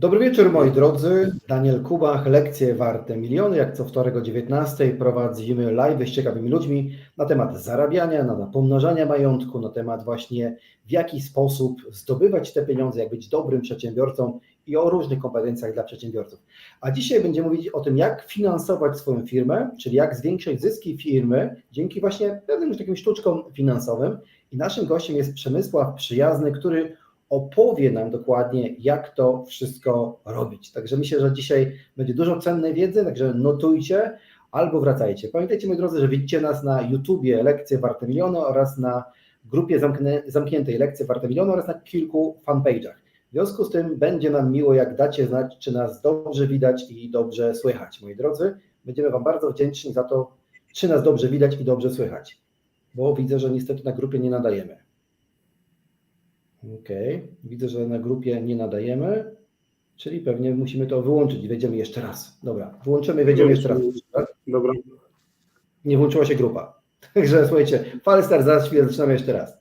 Dobry wieczór moi drodzy, Daniel Kubach, lekcje warte miliony, jak co wtorek o 19 prowadzimy live z ciekawymi ludźmi na temat zarabiania, na pomnażania majątku, na temat właśnie w jaki sposób zdobywać te pieniądze, jak być dobrym przedsiębiorcą i o różnych kompetencjach dla przedsiębiorców. A dzisiaj będziemy mówić o tym, jak finansować swoją firmę, czyli jak zwiększyć zyski firmy dzięki właśnie pewnym takim sztuczkom finansowym. I naszym gościem jest Przemysław Przyjazny, który opowie nam dokładnie, jak to wszystko robić. Także myślę, że dzisiaj będzie dużo cennej wiedzy, także notujcie albo wracajcie. Pamiętajcie, moi drodzy, że widzicie nas na YouTubie Lekcje Warte Miliony oraz na grupie zamknę, zamkniętej Lekcje Warte Miliony oraz na kilku fanpage'ach. W związku z tym będzie nam miło, jak dacie znać, czy nas dobrze widać i dobrze słychać. Moi drodzy, będziemy Wam bardzo wdzięczni za to, czy nas dobrze widać i dobrze słychać, bo widzę, że niestety na grupie nie nadajemy. Okej, widzę, że na grupie nie nadajemy, czyli pewnie musimy to wyłączyć i wejdziemy jeszcze raz. Dobra, włączymy i wejdziemy jeszcze raz. Dobra. Nie włączyła się grupa. Także słuchajcie, Falstar, zaraz chwilę zaczynamy jeszcze raz.